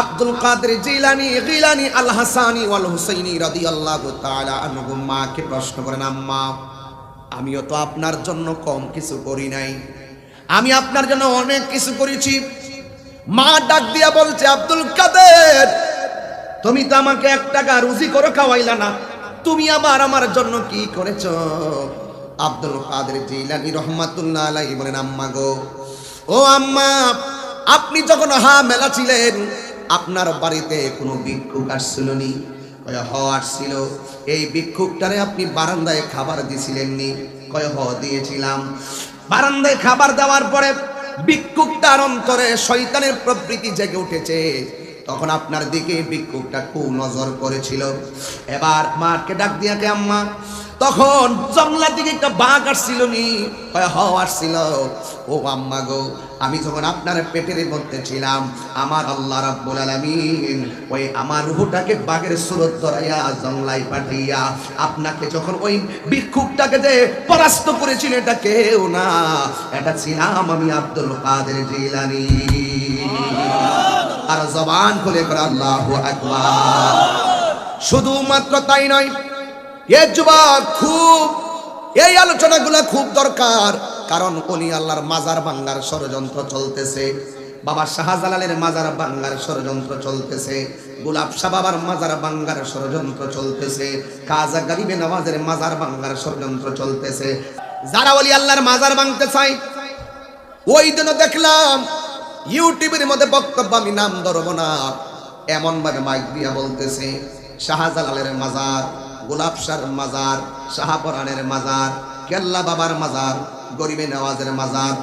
আব্দুল কাদের জিলানি, গিলানি আল হাসানি ওয়াল হুসাইনি রাদিয়াল্লাহু তাআলা আনহুম মাকে প্রশ্ন করেন, আম্মা, আমিও তো আপনার জন্য কম কিছু করি নাই। আমি আপনার জন্য অনেক কিছু করেছি। মা ডাক দিয়া বলছে, আব্দুল কাদের, তুমি তো আমাকে এক টাকা রুজি করে খাওয়াইলা না। তুমি আবার আমার জন্য কি করেছ? আব্দুল কাদের জিলানি রহমাতুল্লাহ আলাইহি বলেন, আম্মা গো, ও আম্মা, আপনি যখন হা মেলা ছিলেন আপনার বাড়িতে কোনো ভিক্ষুক আসছিল নি? কয়, হ, আসছিল। এই ভিক্ষুকটারে আপনি বারান্দায় খাবার দিছিলেন নি? কয়, হ, দিয়েছিলাম। বারান্দায় খাবার দেওয়ার পরে ভিক্ষুকটার অন্তরে শয়তানের প্রবৃত্তি জেগে উঠেছে। তখন আপনার দিকে ভিক্ষুকটা খুব নজর করেছিল। এবার মাকে ডাক দিয়া কে আম্মা? তখন জঙ্গলার দিকে একটা বাঘ আসছিল নি কয় হ আসছিল। ও আম্মা গো, আমি যখন আপনার পেটের মধ্যে ছিলাম, আমার আল্লাহ রাব্বুল আলামিন ওই আমার রুহটাকে বাঘের সুরত ধরাইয়া জংলায় পাঠিয়া আপনাকে যখন ওই ভিক্ষুকটাকে যে পরাস্ত করেছিল, এটা কেউ না, এটা ছিলাম আমি আব্দুল কাদের জিলানি। আর জবান খুলে করে আল্লাহু আকবার। শুধুমাত্র তাই নয়, এ যুবক খুব, এই আলোচনাগুলো খুব দরকার, কারণ উনি আল্লাহর মাজার বাংলার ষড়যন্ত্র চলতেছে। বাবা শাহজালালের মাজার বাংলার ষড়যন্ত্র চলতেছে। গোলাপ শাহ বাবার মাজার বাংলার ষড়যন্ত্র চলতেছে। কাজা গরিবে নওয়াজের মাজার বাংলার ষড়যন্ত্র চলতেছে। যারা ওলি আল্লাহর মাজার ভাঙতে চায়, ওই দিনও দেখলাম ইউটিউবের মধ্যে বক্তব্য আমি নাম ধরবো না। এমন ভাবে মাইক দিয়া বলতেছে, শাহজালালের মাজার, গোলাপ শাহর মাজার, শাহপরানের মাজার, কেল্লা বাবার মাজার, গরিবে নওয়াজের মাজার,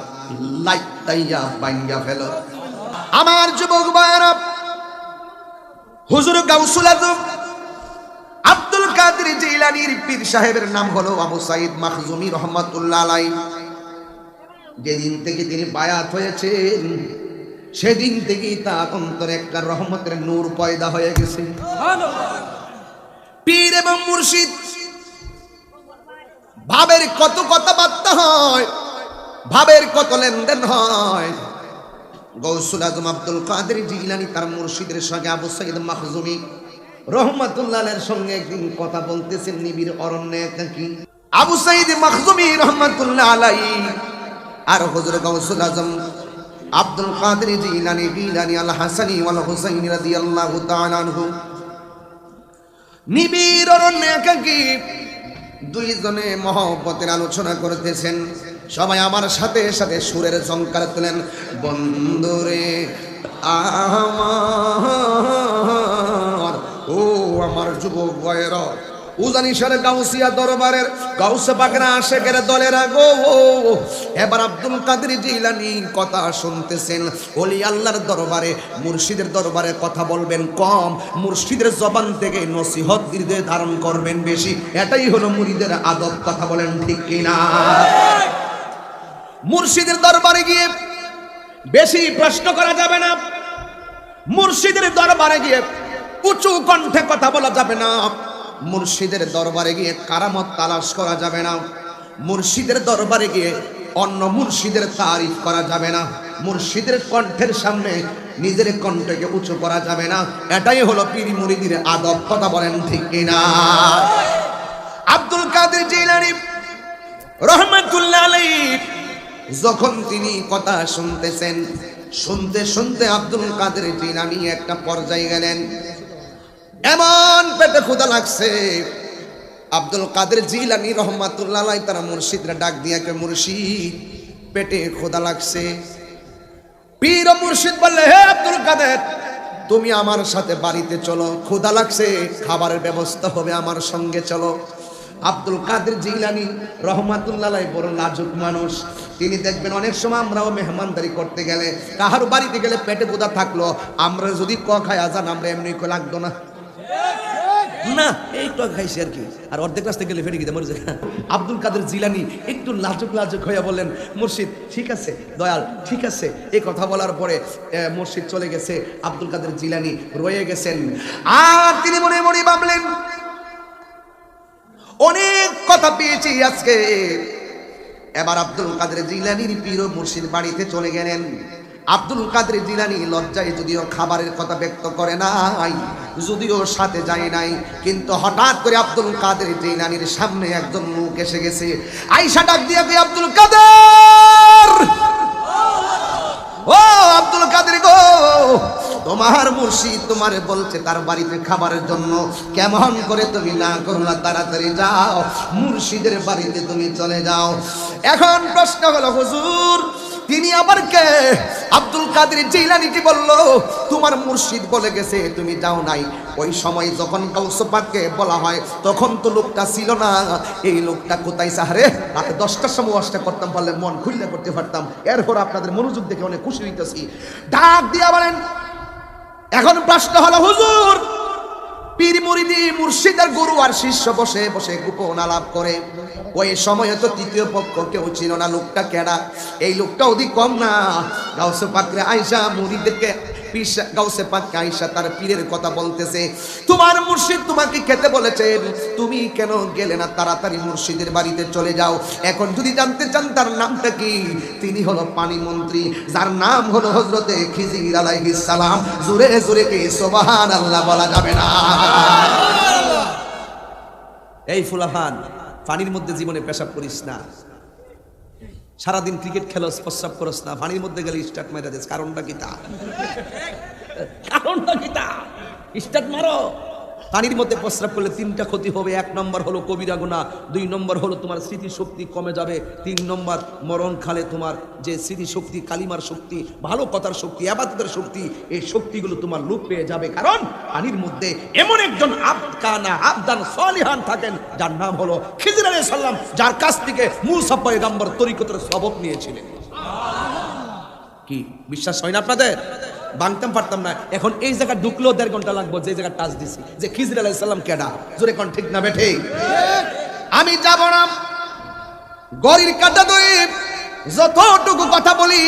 লাইট তাইয়া বাইঙ্গা ফেল। আমার যুবক ভাইয়েরা, হুজুর গাউসুল আজম, আব্দুল কাদের জিলানির পীর সাহেবের নাম হলো আবু সাইদ মাখজুমি রহমতুল্লাহ আলাই যেদিন থেকে তিনি বায়াত হয়েছেন সেদিন থেকেই তার অন্তরে একটা রহমতের নূর পয়দা হয়ে গেছে। পীর এবং মুর্শিদ ভাবের কত কথাবার্তা হয় ভাবের কত লেনদেন হয়। গৌসুল আজম আব্দুল কাদের জিলানি তার মুর্শিদের সঙ্গে আবু সাইদ মাহজুমি রহমাতুল্লাহের সঙ্গে একদিন কথা বলতেছেন নিবিড় অরণ্যে একাকি আবু সাইদ মাহজুমি রহমাতুল্লাহ আলাই আর হজর গৌসুল আজম আব্দুল কাদের জিলানি জিলানি আল হাসানি ওয়াল হুসাইনি রাদিয়াল্লাহু তাআলা আনহু। নিবিড় অরণ্যে একাকি দুইজনে মহব্বতের আলোচনা করতেছেন। সবাই আমার সাথে সাথে সুরের সংকার তুলেন। বন্ধুরে আমার, ও আমার যুবক বয়েরা উজানিসার গাউসিয়া দরবারের গাউসে বাগরা আশেকের দলেরা গো এবার আব্দুল কাদের জিলানি কথা শুনতেছেন। ওলি আল্লাহর দরবারে, মুর্শিদের দরবারে কথা বলবেন কম। মুর্শিদের জবান থেকে নসিহত হৃদয়ে ধারণ করবেন বেশি। এটাই হলো মুরিদের আদব, কথা বলেন ঠিক কিনা? মুর্শিদের দরবারে গিয়ে বেশি প্রশ্ন করা যাবে না। মুর্শিদের দরবারে গিয়ে উঁচু কণ্ঠে কথা বলা যাবে না। মুর্শিদের দরবারে গিয়ে কারামত তালাশ করা যাবে না। মুর্শিদের দরবারে গিয়ে অন্য মুর্শিদের তারিফ করা যাবে না। মুর্শিদের কণ্ঠের সামনে নিজের কণ্ঠকে উঁচু করা যাবে না। এটাই হলো পীর মুরিদির আদব, কথা বলেন ঠিক কিনা? আব্দুল কাদের জিলানি রহমতুল্লাহ যখন তিনি কথা শুনতেছেন, শুনতে শুনতে আব্দুল কাদের জিলানি একটা পর্যায়ে গেলেন। এমন পেটে ক্ষুদা লাগছে। আব্দুল কাদের জিলানি রহমাতুল্লাহ তারা মুর্শিদরা ডাক দিয়া কে মুর্শিদ, পেটে ক্ষুদা লাগছে। পীর মুর্শিদ বললে, হে আব্দুল কাদের, তুমি আমার সাথে বাড়িতে চলো ক্ষুদা লাগছে, খাবারের ব্যবস্থা হবে আমার সঙ্গে, চলো। আব্দুল কাদের জিলানি রহমাতুল্লাহ বড় লাজুক মানুষ। তিনি দেখবেন অনেক সময় আমরাও মেহমানদারি করতে গেলে কাহার বাড়িতে গেলে পেটে বোধা থাকল, আমরা যদি ক খাই, আজান আমরা এমনি লাগতো না। না একটু খাইছি আর কি। আর অর্ধেক রাস্তা গেলে গিয়ে মরে যায়। আব্দুল কাদের জিলানি একটু লাজুক লাজুক হইয়া বললেন, মুর্শিদ, ঠিক আছে, দয়াল, ঠিক আছে। এই কথা বলার পরে মুর্শিদ চলে গেছে। আব্দুল কাদের জিলানি রয়ে গেছেন। আর তিনি মনে মনে ভাবলেন, অনেক কথা পেয়েছি আজকে। এবার আব্দুল কাদের জিলানির পীর মুর্শিদ বাড়িতে চলে গেলেন। আব্দুল কাদের জিলানি লজ্জায় যদিও খাবারের কথা ব্যক্ত করে নাই, যদিও সাথে যায় নাই, কিন্তু হঠাৎ করে আব্দুল কাদের জিলানির সামনে একজন লোক এসে গেছে। আইসা ডাক দিয়ে আব্দুল কাদের! ও আব্দুল কাদের গো, তোমার মুর্শিদ তোমারে বলছে তার বাড়িতে খাবারের জন্য। কেমন করে তুমি না করলা, তাড়াতাড়ি যাও, মুর্শিদের বাড়িতে তুমি চলে যাও। এখন প্রশ্ন হলো, হুজুর তিনি আবার কে? আব্দুল কাদের জিলানিকে বলল, তোমার মুর্শিদ বলে গেছে, তুমি যাও নাই। ওই সময় যখন কাউসপাককে বলা হয়, তখন তো লোকটা ছিল না। এই লোকটা কোথায় সাহারে? রাতে দশটার সময় ওয়াশটা করতাম পারলে মন খুললে করতে পারতাম। এরপর আপনাদের মনোযোগ দেখে অনেক খুশি হইতেছি। ডাক দিয়া বলেন, এখন প্রশ্ন হলো, হুজুর পীর মুরিদি মুর্শিদের গুরু আর শিষ্য বসে বসে গোপন আলাপ করে। ওই সময় তো তৃতীয় পক্ষ কেউ ছিল না, লোকটা কেডা? এই লোকটা অধিক কম না। গাউসে পাকরে আইসা মুরিদেরকে গাউসে তার পীরের কথা বলতেছে। তোমার মুর্শিদ তোমাকে খেতে বলেছেন তুমি কেন গেলে না তাড়াতাড়ি মুর্শিদের বাড়িতে চলে যাও? এখন যদি জানতে চান তার নামটা কি? তিনি হলো পানি মন্ত্রী, যার নাম হলো হজরতে খিজির সালাম। জুরে জুরে কে বলা যাবে না। এই ফুলাফান, পানির মধ্যে জীবনে পেশাব করিস না। সারাদিন ক্রিকেট খেলো প্রস্রাব করস না, পানির মধ্যে গেলে স্টার্ট মেরে দেশ কারণটা কি তা? কারণটা কি তা? স্টার্ট মারো। পানির মধ্যে প্রস্রাব করলে তিনটা ক্ষতি হবে। এক নম্বর হলো কবিরা গুণা দুই নম্বর হলো তোমার স্মৃতিশক্তি কমে যাবে, তিন নম্বর মরণ খালে তোমার যে স্মৃতিশক্তি, কালিমার শক্তি, ভালো কথার শক্তি, আবাদতের শক্তি, এই শক্তিগুলো তোমার লোপ পেয়ে যাবে। কারণ পানির মধ্যে এমন একজন আবকানা আবদান সলিহান থাকেন, যার নাম হলো খিজির আলাইহিস সালাম, যার কাছ থেকে মুসা পয়গাম্বর তরিকতের সবক নিয়েছিলেন। কি, বিশ্বাস হয় না আপনাদের? বাংতাম পারতাম না। এখন এই জায়গা ঢুকলেও দেড় ঘণ্টা লাগবো, যে জায়গা টাচ দিছি। যে খিজির আলাইসাল্লাম কেডা? জোরে কোন, ঠিক না বেঠে আমি যাব না। গরির কাটা ধরে যতটুকু কথা বলি,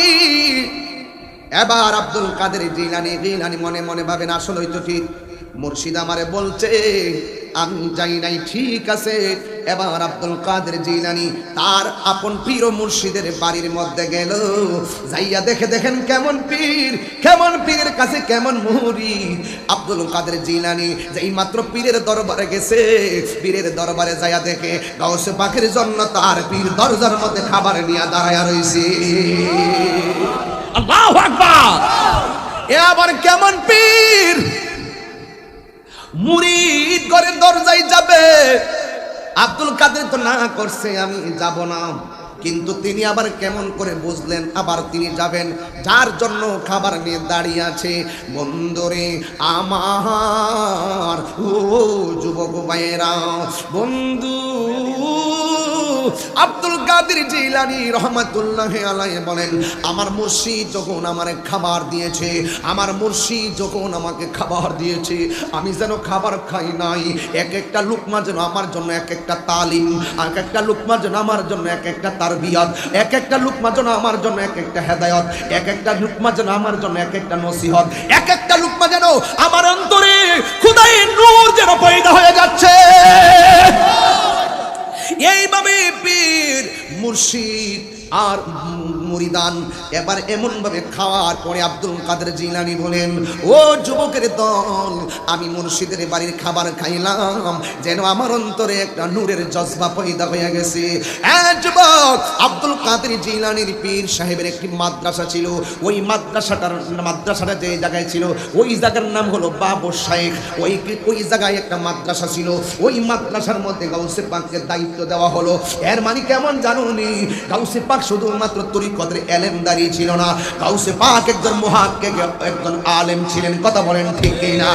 এবার আব্দুল কাদের জিলানি জিলানি মনে মনে ভাবেন আসলে তো ঠিক। মুর্শিদ আমারে বলছে আমি যাই নাই ঠিক আছে। এবার আব্দুল কাদের জিলানি তার আপন পীর ও মুর্শিদের বাড়ির মধ্যে গেল। যাইয়া দেখে দেখেন কেমন পীর কেমন পীরের কাছে কেমন মুহুরি আব্দুল কাদের জিলানি যেই মাত্র পীরের দরবারে গেছে পীরের দরবারে যাইয়া দেখে গাউসে পাখির জন্য তার পীর দরজার মধ্যে খাবার নিয়ে দাঁড়ায়া রইছে। আল্লাহু আকবার! এ আবার কেমন পীর? মুরিদ ঘরের দরজায় যাবে। আব্দুল কাদের তো না করছে, আমি যাব না। কিন্তু তিনি আবার কেমন করে বুঝলেন, আবার তিনি যাবেন। যার জন্য খাবার নিয়ে দাঁড়িয়ে আছে। বন্ধুরে, আমার, ও যুবক ভাইয়েরা, বন্ধু আব্দুল কাদের জিলানি রহমাতুল্লাহ আলাই বলেন, আমার মুর্শিদ যখন আমার খাবার দিয়েছে, আমার মুর্শিদ যখন আমাকে খাবার দিয়েছে, আমি যেন খাবার খাই নাই। এক একটা লুকমা যেন আমার জন্য এক একটা তালিম, এক একটা লুকমা যেন আমার জন্য এক একটা তারবিয়াত, এক একটা লুকমা যেন আমার জন্য এক একটা হেদায়ত, এক একটা লুকমা যেন আমার জন্য এক একটা নসিহত, এক একটা লুকমা যেন আমার অন্তরে খুদাই নূর যেন পয়দা হয়ে যাচ্ছে। এইভাবে পীর মুর্শিদ আর মুরিদান এবার এমন ভাবে খাওয়ার পরে আব্দুল কাদের জিলানি বলেন, ও যুবকের দল, আমি মুর্শিদের বাড়ির খাবার খাইলাম, যেন আমার অন্তরে একটা নূরের জজবা পয়দা হয়ে গেছে। যুবক, আব্দুল কাদের জিলানির পীর সাহেবের একটি মাদ্রাসা ছিল। ওই মাদ্রাসাটার, মাদ্রাসাটা যে জায়গায় ছিল, ওই জায়গার নাম হলো বাবু শাহেখ ওই ওই জায়গায় একটা মাদ্রাসা ছিল। ওই মাদ্রাসার মধ্যে গাউসে পাককে দায়িত্ব দেওয়া হলো। এর মানে কেমন জানুনি গাউসে পাক শুধুমাত্র তরিকতের এলেম দাঁড়িয়ে ছিল না। কাউসে পাক একজন মহাক্কে একজন আলেম ছিলেন। কথা বলেন ঠিক না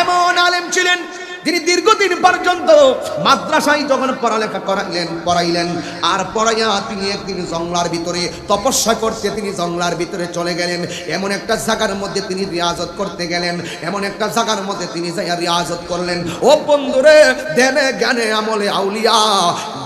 এমন আলেম ছিলেন তিনি দীর্ঘদিন পর্যন্ত মাদ্রাসায় যখন পড়ালেখা করাইলেন, পড়াইলেন, আর পড়াইয়া তিনি একদিন জংলার ভিতরে তপস্যা করতে তিনি জংলার ভিতরে চলে গেলেন। এমন একটা জায়গার মধ্যে তিনি রিয়াজত করতে গেলেন। এমন একটা জায়গার মধ্যে তিনি যাইয়া রিয়াজত করলেন। ও বন্ধুরে, দেনে জ্ঞানে আমলে আউলিয়া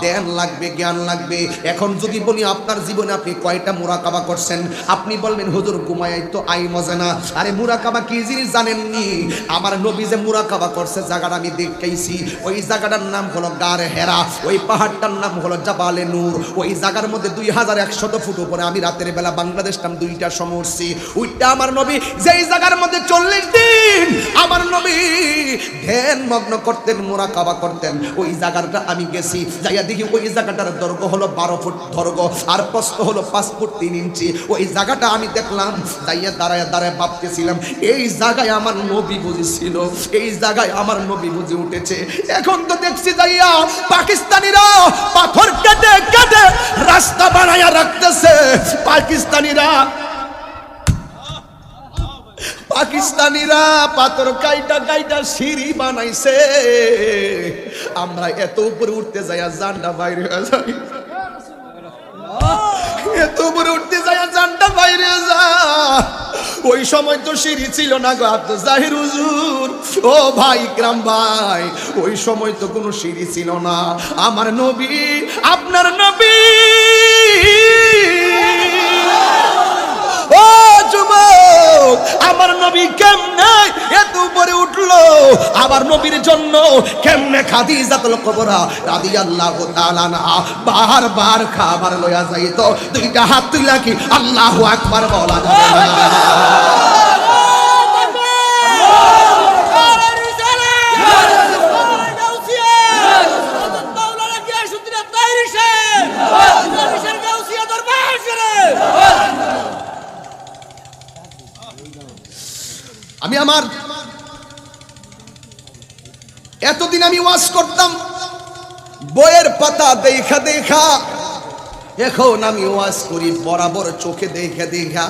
জ্ঞান লাগবে জ্ঞান লাগবে। এখন যদি বলি আপনার জীবনে আপনি কয়টা মুরাকাবা করছেন? আপনি বলবেন, হুজুর, ঘুমায় তো আই মজা না। আরে মুরাকাবা কি জিনিস জানেননি? আমার নবী যে মুরাকাবা করছে, জায়গাটা আমি দেখেছি। ওই জায়গাটার নাম হলো গার হেরা। ওই পাহাড়টার নাম হলো জাবালে নূর। ওই জায়গার মধ্যে দুই হাজার একশত ফুট উপরে আমি রাতের বেলা বাংলাদেশ নাম দুইটা সমরছি। ওইটা আমার নবী। যেই জায়গার মধ্যে চল্লিশ দিন আমার নবী ধ্যান মগ্ন করতেন, মোরা কাবা করতেন, ওই জায়গাটা আমি গেছি। যাইয়া দেখি ওই জায়গাটার দৈর্ঘ্য হলো বারো ফুট দৈর্ঘ্য আর প্রস্থ হলো পাঁচ ফুট তিন ইঞ্চি। ওই জায়গাটা আমি দেখলাম, যাইয়া দাঁড়ায় দাঁড়ায় ভাবতেছিলাম, এই জায়গায় আমার নবী বুঝেছিল, এই জায়গায় আমার নবী বুঝে উঠেছে। এখন তো দেখছি যাইয়া পাকিস্তানিরা পাথর কেটে কেটে রাস্তা বানাইয়া রাখতেছে। পাকিস্তানিরা পাকিস্তানিরা পাথর কাইটা কাইটা সিঁড়ি বানাইছে। আমরা এত উপরে উঠতে যাইয়া জান্ডা বাইরে হয়ে যাই। এত উঠতে আর জানটা বাইরে যা ওই সময় তো সিঁড়ি ছিল না গো আব্দুল জাহির হুজুর। ও ভাই গ্রাম ভাই, ওই সময় তো কোনো সিঁড়ি ছিল না। আমার নবী, আপনার নবী। ও যুবক, আমার নবী কেমনে এত উপরে উঠল? আমার নবীর জন্য কেমনে খাদিজাতুল কুবরা রাদিয়াল্লাহু তাআলা না বারবার খাবার লয়া যাইতো? দুইটা হাত তুই লাগি আল্লাহু আকবার, বলা যাবে না। আমি আমার এতদিন আমি ওয়াজ করতাম, বইয়ের পাতা দেখা দেখা, এখন আমি ওয়াজ করি বরাবর চোখে দেখা দেখা।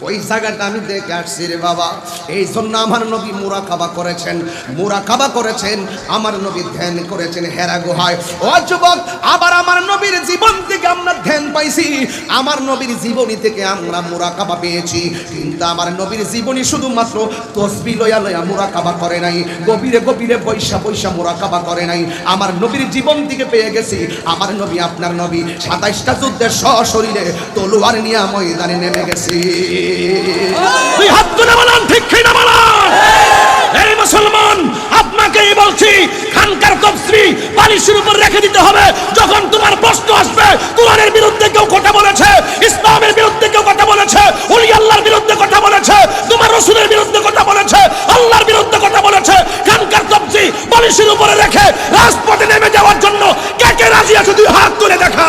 ওই জায়গাটা আমি দেখে আসছি রে বাবা। এই জন্য আমার নবী মুরাকাবা করেছেন। মুরাকাবা করেছেন, আমার নবী ধ্যান করেছেন, হেরা গুহায়। ও যুবক, আবার আমার নবীর জীবন থেকে আমরা ধ্যান পাইছি। আমার নবীর জীবনী থেকে আমরা মুরাকাবা পেয়েছি। কিন্তু আমার নবীর জীবনী শুধুমাত্র তসবি লয়া লয়া মুরাকাবা করে নাই। গভীরে গভীরে পয়সা পয়সা মুরাকাবা করে নাই। আমার নবীর জীবন থেকে পেয়ে গেছি। আমার নবী, আপনার নবী সাতাইশটা যুদ্ধের সশরীরে তলোয়ার নিয়ে ময়দানে নেমে গেছি। তুই হাত তুলে বলান, ঠিক না বলান? এই মুসলমান, আপনাকেই বলছি, খানকার তফসিলি বালিশের উপর রেখে দিতে হবে। যখন তোমার প্রশ্ন আসবে, কোরআনের বিরুদ্ধে কেউ কথা বলেছে, ইসলামের বিরুদ্ধে কেউ কথা বলেছে, ওলি আল্লাহর বিরুদ্ধে কথা বলেছে, তোমার রসুলের বিরুদ্ধে কথা বলেছে, আল্লাহর বিরুদ্ধে কথা বলেছে, খানকার তফসি বালিশের উপরে রেখে রাজপথে নেমে যাওয়ার জন্য কে কে রাজি আছে? তুই হাত তুলে দেখা।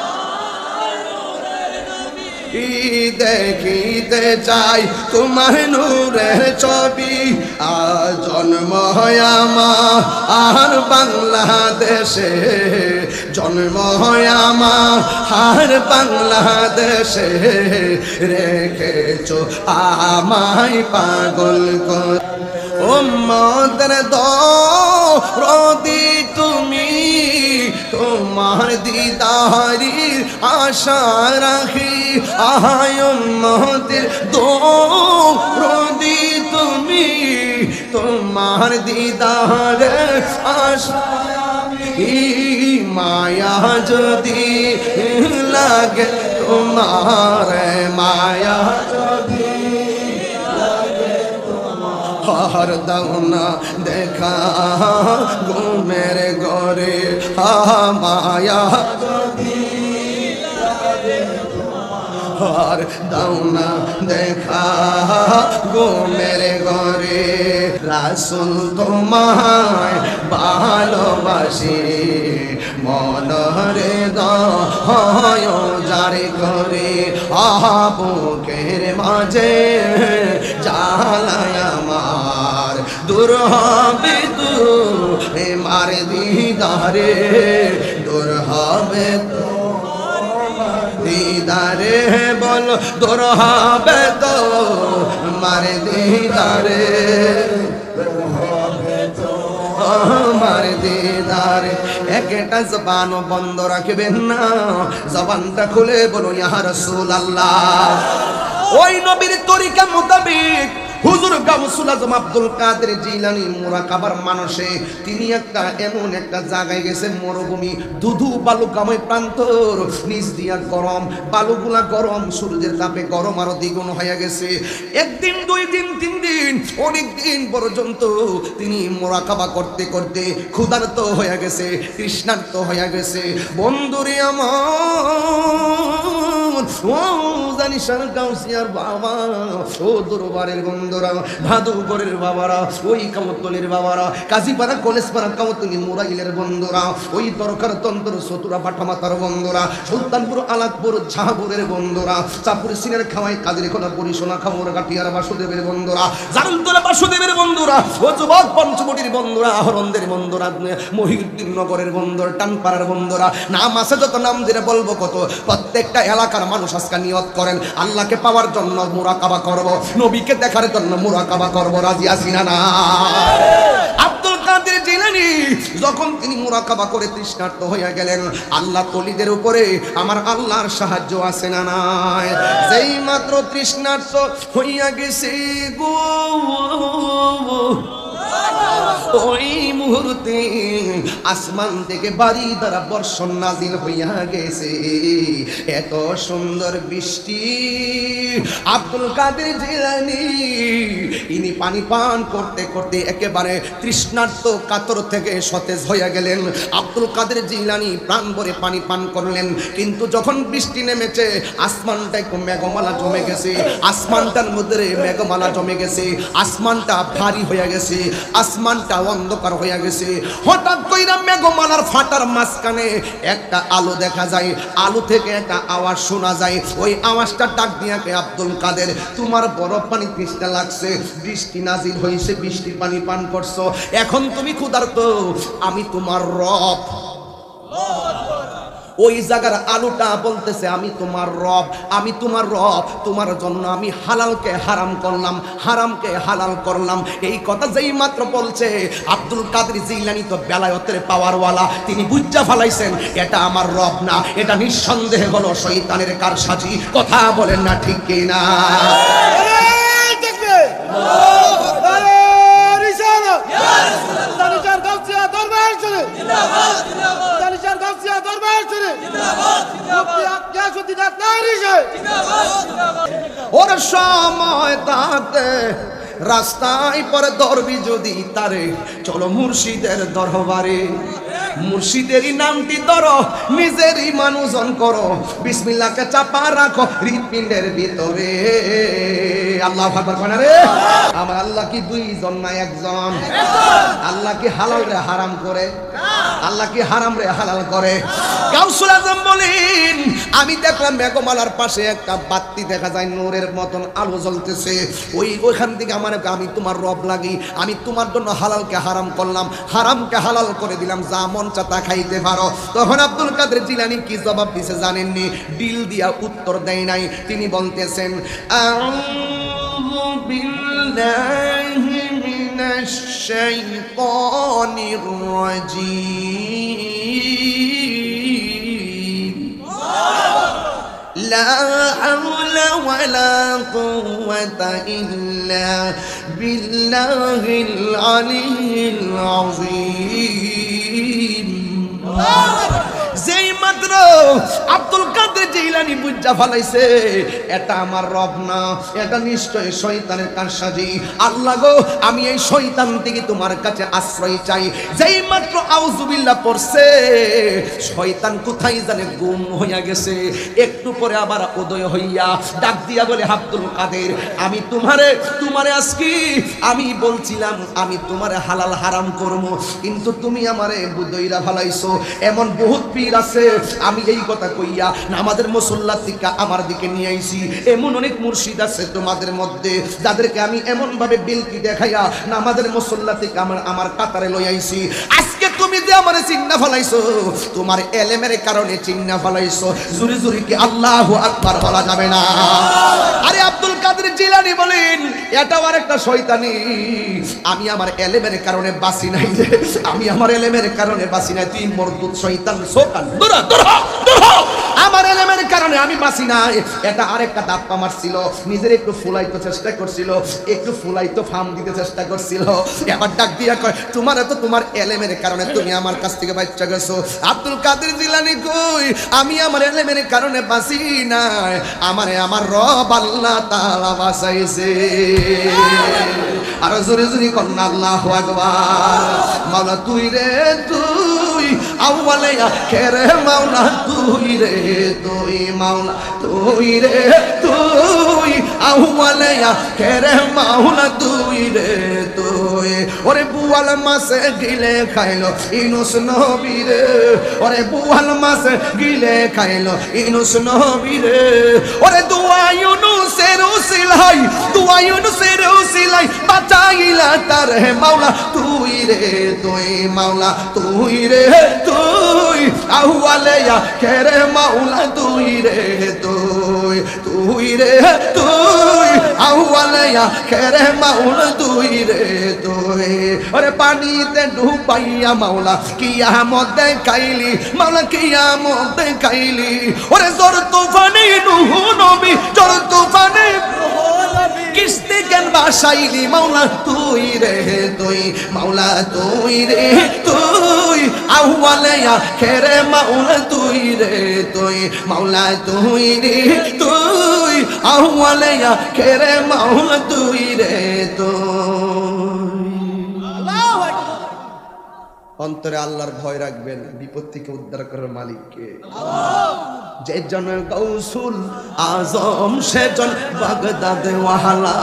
দেখিতে চাই তোমার নূরের ছবি। আর জন্ম আমার আর বাংলাদেশে। জন্ম হয় আমার আর বাংলাদেশে। রেখেছো আমায় পাগল কর ও মদর রদি তুমি, তোমার দিদারির আশা রাখি। আয় মদের দো রদি তুমি, তোমার দিদারের আশা মায়া যদি লাগে, তোমার মায়া যদি হার দাওনা দেখা ঘুমের ঘরে। মায়া হার দাওনা দেখা ঘুমের ঘরে। রাসুল তোমায় ভালোবাসে, মনরে দয় জারে করে আবুকের মাঝে জালায় আমার দূর হবে তো মার দিদারে দূর হবে তো দিদারে বল দূর হবে তো মার দিদারে আমার দিদার। একটা জবান বন্ধ রাখবেন না, জবানটা খুলে বলো ইয়া রাসূলুল্লাহ। ওই নবীর তরিকা মোতাবেক হুজুর গাউসুল আজম আব্দুল কাদের জিলানি মুরাকাবার মানুষে তিনি একটা এমন একটা জায়গায় গেছে, মরুভূমি, দুধু বালু কাময় প্রান্তর। নিচ দিয়া গরম, বালুগুলা গরম, সূর্যের তাপে গরম আরও দ্বিগুণ হয়ে গেছে। একদিন, দুই দিন, তিন দিন, অনেক দিন পর্যন্ত তিনি মোরাকাবা করতে করতে ক্ষুধার্ত হয়ে গেছে, তৃষ্ণার্ত হয়ে গেছে। বন্ধুরে আমার ও গাউসিয়ার বাবা, ও দরবারের বন্ধুরা ভাদুগরের বাবারা, ওই কামতলের বাবারা, কাজীপাড়া কামতলি, মোরাইলের বন্ধুরা, ওই দরকার সতুরা পাঠামাতার বন্ধুরা, সুলতানপুর ঝাহাপুরের বন্ধুরা চাপুর সিনের খাওয়াই কাজের কোনা পরিশোনা খামর গাঠিয়ার বাসুদেবের বন্ধুরা জানতলা বাসুদেবের বন্ধুরা, ও যুবক পঞ্চমটির বন্ধুরা, আহরণদের বন্ধুরা, মহিউদ্দিন নগরের টানপাড়ার বন্ধুরা, নাম আছে যত, নাম যেটা বলব কত, প্রত্যেকটা এলাকার মানুষ আজকে নিয়ত করেন। আল্লাহকে পাওয়ার জন্য মোরাকাবা করব, নবীকে দেখার জন্য মোরাকাবা করব, রাজি আছি না না? আব্দুল কাদের জিলানি, যখন তিনি মোরাকাবা করে তৃষ্ণার্ত হইয়া গেলেন, আল্লাহ তলিদের উপরে আমার আল্লাহর সাহায্য আছে না নাই? যেই মাত্র তৃষ্ণার্ত হইয়া গেছে গো ওই মুহূর্তে আসমান থেকে বাড়ি দ্বারা বর্ষণ নাজিল হইয়া গেছে। এত সুন্দর বৃষ্টি। আব্দুল কাদের জিলানি, ইনি পানি পান করতে করতে একেবারে তৃষ্ণার্ত কাতর থেকে সতেজ হইয়া গেলেন। আব্দুল কাদের জিলানি প্রাণ ভরে পানি পান করলেন। কিন্তু যখন বৃষ্টি নেমেছে, আসমানটা একটু মেঘমালা জমে গেছে। আসমানটার মধ্যে মেঘমালা জমে গেছে। আসমানটা ভারী হয়ে গেছে। আসমানটা অন্ধকার হয়ে গেছে। হঠাৎ কইরা মেঘমালার ফাটার মাঝখানে একটা আলো দেখা যায়। আলো থেকে একটা আওয়াজ শোনা যায়। ওই আওয়াজটা ডাক দিয়াকে আব্দুল কাদের, তোমার বরফ পানি তৃষ্ণা লাগছে। বৃষ্টি নাজিল হয়েছে বৃষ্টির পানি পান করছ। এখন তুমি ক্ষুধার্ত, আমি তোমার রব। ওই জায়গার আলুটা বলতেছে আমি তোমার রব আমি তোমার রব তোমার জন্য আমি হালালকে হারাম করলাম হারামকে হালাল করলাম। এই কথা যেই মাত্র বলছে আব্দুল কাদের জিলানি তো বেলায়তের পাওয়ারওয়ালা তিনি বুঝা ফালাইছেন এটা আমার রব না এটা নিঃসন্দেহে হলো শৈতানের কারসাজি। কথা বলেন না ঠিক কিনা? দরবার চলে তানিশার গাউসিয়া দরবার চলে ওর সময় তাতে রাস্তায় পরে দরবি যদি তারে, চলো মুর্শিদের দরবারে। মুর্শিদেরই নামটি ধরো, নিজেরই মানুষজন করো। বিসমিল্লাকে চাপা রাখো হৃৎপিণ্ডের ভিতরে। আল্লাহ ভাগবত মানে রে? আমার আল্লাহ কি দুইজন না একজন? আল্লাহ কি হালাল রে হারাম করে? আল্লাহ কি হারাম রে হালাল করে? গাউসুল আজম বলেন, আমি দেখলাম মেঘমালার পাশে একটা বাতি দেখা যায়, নূরের মতন আলো জ্বলতেছে। ওই ওইখান থেকে আমার আমি তোমার রব লাগি, আমি তোমার জন্য হালালকে হারাম করলাম, হারামকে হালাল করে দিলাম, যা মন চা তা খাইতে পারো। তখন আব্দুল কাদের জিলানি কি জবাব দিছে জানেননি? ডিল দিয়া উত্তর দেয় নাই। তিনি বলতেছেন بالله من الشيطان الرجيم. لا حول ولا قوة إلا بالله العلي العظيم. মাত্র আব্দুল কাদের জিলানি বুঝা ফালাইছে, এটা আমার রব না, এটা নিশ্চয় শয়তানের কারসাজি। আল্লাহ গো, আমি এই শয়তান থেকে তোমার কাছে আশ্রয় চাই। যেই মাত্র আউজুবিল্লাহ পড়ছে, শয়তান কোথায় জানে গুম হইয়া গেছে। একটু পরে আবার উদয় হইয়া ডাক দিয়া বলে, আব্দুল কাদের, আমি তোমারে তোমারে আজকে আমি বলছিলাম, আমি তোমারে হালাল হারাম করব। কিন্তু তুমি আমারে বুদইরা ফালাইছো। এমন বহুত পীর আছে আমি এই কথা কইয়া নামাজের মুসল্লা থেকে আমার দিকে নিয়ে আইছি। এমন অনেক মুর্শিদ আছে তোমাদের মধ্যে, যাদেরকে আমি এমন ভাবে বিলকি দেখাইয়া নামাজের মুসল্লা থেকে আমার আমার কাতারে লই আইছি। আজকে তুমি যে আমার চিন্না ফলাইছো, তোমার এলেমের কারণে চিন্না ফলাইছো। জুরি জুরি কি আল্লাহ আকবার বলা যাবে না। আরে আব্দুল কাদের জিলানি বলেন, এটাও আর একটা শয়তানি। আমি আমার এলেমের কারণে বাসি নাই আমি আমার এলেমের কারণে বাসি নাই। তুই মরদুদ শয়তান সোকান দূর হ, দূর হ, দূর হ। আমার এলেমের কারণে আমি বাঁচি নাই। এটা আরেকটা দাপ্পা মারছিল নিজের একটু ফুলাইতে চেষ্টা করছিল। একটু ফুলাইতো ফার্ম দিতে চেষ্টা করছিল। এবার ডাক দিয়া কয়, তোমার তো তোমার এলেমের কারণে তুমি আমার কাছ থেকে বাচ্চা গেছো। আব্দুল কাদের জিলানি কই? আমি আমার এলেমের কারণে বাঁচি নাই। আমারে আমার রব আল্লাহ তাআলা বাঁচাইছে। আর জোরে জোরে কন্যা আল্লাহু আকবার। মাওলা তুই রে তুই আউয়ালে আখেরে মাওলা তুই রে। তুই মাওলা তুই রে তুই আউয়ালে আখেরে মাওলা তুই রে। তুই ওরে বুয়াল মাসে গিলে খাইলো, ইনুস নবী রে। ওরে বুয়াল মাসে গিলে খাইলো, ইনুস নবী রে। ওরে দুয়া ইউনুসের উসিলাই, দুয়া ইউনুসের উসিলাই, বাঁচাইলা তার হে মাওলা তুই রে, তুই মাওলা তুই রে, তুই আহুয়ালেয়া কেরে মাওলা তুই রে, তুই তুই রে, তুই আহুয়ালেয়া কেরে মাওলা তুই রে, তুই। ওরে পানিতে ডুবাইয়া মাওলা, কিয়ামত দেখাইলি মাওলা কিয়ামত দেখাইলি ওরে জোর তুফানে নুহু নবী, জোর তুফানে কিস্তি কেন বাসাইলি মাওলা তুই রে, তুই, মাওলা তুই রে, তুই। আহ্বালেয়া খেরে মাওলা তুই রে তুই মাওলা তুই রে তুই আহ্বালেয়া খেরে মাওলা তুই রে তুই। অন্তরে আল্লাহর ভয় রাখবেন, বিপদ থেকে উদ্ধার করার মালিককে। যে জন গৌসুল আজম সেজন বাগদাদ ওয়ালা।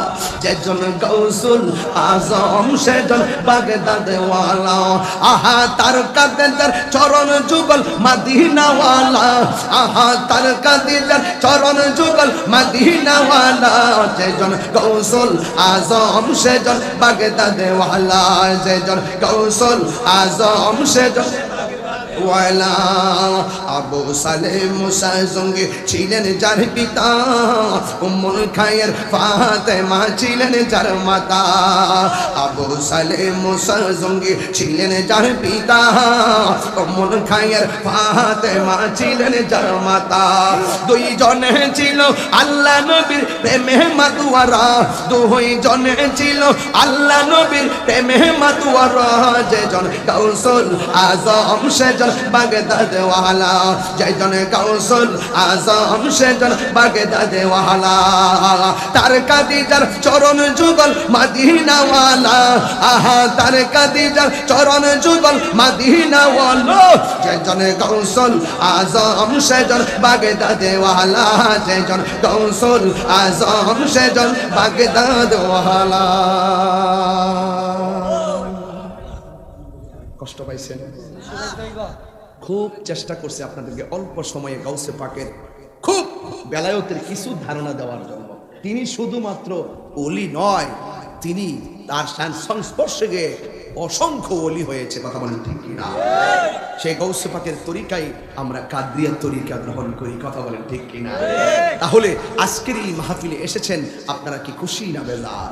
গৌসুল আজম সেজন বাগদাদ ওয়ালা। আহা, তার কাদের চরণ যুগল মদিনাওয়ালা। আহা, তার কাদের চরণ যুগল মদিনাওয়ালা। যে জন গৌসুল আজম সেজন বাগদাদ ওয়ালা। যে জন গৌসুল আজম সেজন ওয়ালা আবু সালেম মুসা সঙ্গে ছিলেন যার পিতা, উম্মুল খায়ের ফাতেমা ছিলেন যার মাতা। আবু সালেম মুসা সঙ্গে ছিলেন যার পিতা, উম্মুল খায়ের ফাতেমা ছিলেন যার মাতা। দুই জনে ছিল আল্লাহ নবীর প্রেমে মাতুয়ারা। দুই জনে ছিল আল্লাহ নবীর প্রেমে মাতুয়ারা। যে জন কৌশল আজম, সেজন বাগদাদ ওয়ালা যেজন কৌশল আজম, সেজন বাগদাদ ওয়ালা তার কাদিজার চরণ যুগল মদিনাওয়ালা, আহা, তার কাদিজার চরণ যুগল মদিনাওয়ালা। যেজন কৌশল আজম, সেজন বাগদাদ ওয়ালা যেজন কৌশল আজম, সেজন বাগদাদ ওয়ালা কষ্ট পাইছেন? খুব চেষ্টা করছে আপনাদেরকে অল্প সময়ে গাউসে পাকের খুব বেলায়তের কিছু ধারণা দেওয়ার জন্য। তিনি শুধুমাত্র অলি নয়, তিনি তার সংস্পর্শে গিয়ে অসংখ্য অলি হয়েছে, কথা বলেন ঠিক কিনা? সেই গৌসে পাকের তরিকাই আমরা কাদ্রিয়ার তরিকা গ্রহণ করি, কথা বলেন ঠিক কিনা? তাহলে আজকের এই মাহফিলে এসেছেন, আপনারা কি খুশি না বেজার?